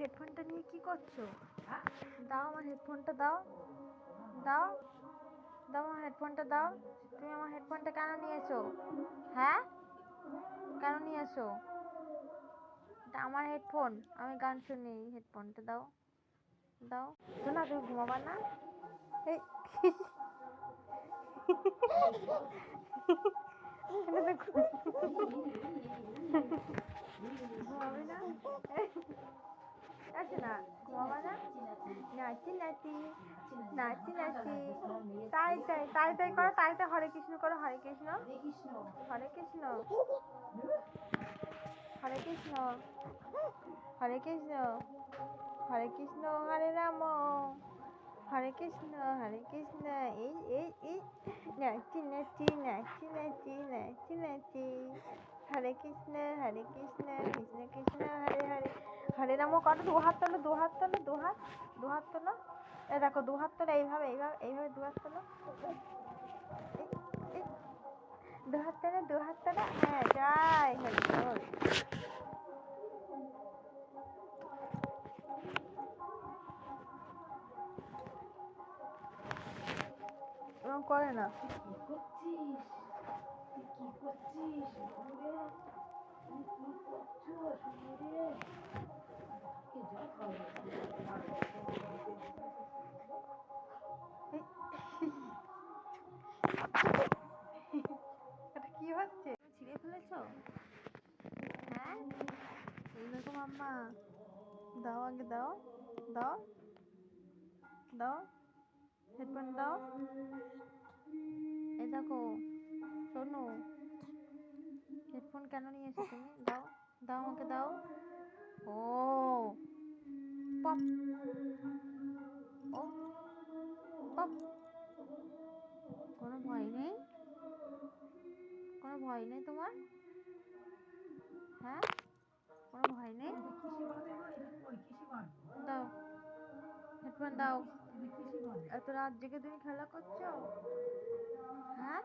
হেডফোনটা নিয়ে কি করছ? দাও আমার হেডফোনটা দাও। দাও। দাও আমার হেডফোনটা দাও। তুমি আমার হেডফোনটা কেন নিয়েছো? হ্যাঁ? কেন নিয়েছো? এটা আমার হেডফোন। আমি গান শুনি, হেডফোনটা দাও। দাও। শোনা, তুমি ঘুমাবা না? এই ঘুমাবে না? আছে না? ঘুমাবা না? নাচি নাচি নাচি নাচি। তাই তাই তাই তাই করো, তাই তাই। হরে কৃষ্ণ করো, হরে কৃষ্ণ। হরে কৃষ্ণ। হরে কৃষ্ণ। হরে কৃষ্ণ। হরে কৃষ্ণ, হরে রাম। হরে কৃষ্ণ হরে কৃষ্ণ এই এই এই নাচি নাচি নাচি নাচি নাচি নাচি হরে কৃষ্ণ হরে কৃষ্ণ কৃষ্ণ কৃষ্ণ হরে হরে হরে রাম করো দু হাত তোলো, দু হাত তোলো, দু হাত দু হাত তোলো। এ দেখো, দু হাত তোলো, এইভাবে এইভাবে এইভাবে দু হাত তোলো। দু হাত তোলো, দু হাত তোলো। জল খাওয়াবে এটা কি হচ্ছে? ছিঁড়ে ফেলেছ? হ্যাঁ। এইরকম আম্মা দাও আগে দাও। দাও। দাও। হেডফোন দাও এই দেখো শোনো হেডফোন কেন নিয়ে এসো তুমি দাও দাও আমাকে দাও ও পপ ও পপ কোনো ভয় নেই কোনো ভয় নেই তোমার হ্যাঁ কোনো ভয় নেই দাও হেডফোন দাও এত রাত জেগে তুমি খেলা করছ? হ্যাঁ?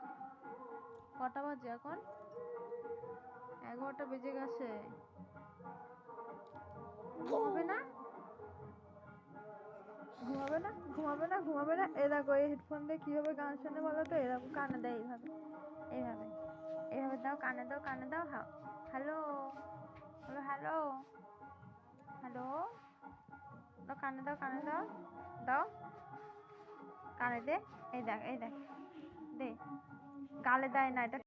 কটা বাজে এখন? এগারোটা বেজে গেছে। ঘুমাবে না? ঘুমাবে না? ঘুমাবে না? ঘুমাবে না? এ দেখো, এই হেডফোন দিয়ে কীভাবে গান শোনে বলো তো? এরকম কানে দেয় এইভাবে এইভাবে এইভাবে দাও, কানে দাও কানে দাও হ্যাঁ হ্যালো হ্যালো দাও, কানে দাও কানে দাও। দাও। কানে দে। এই দেখ এই দেখ। দে। গালে দেয় না, এটা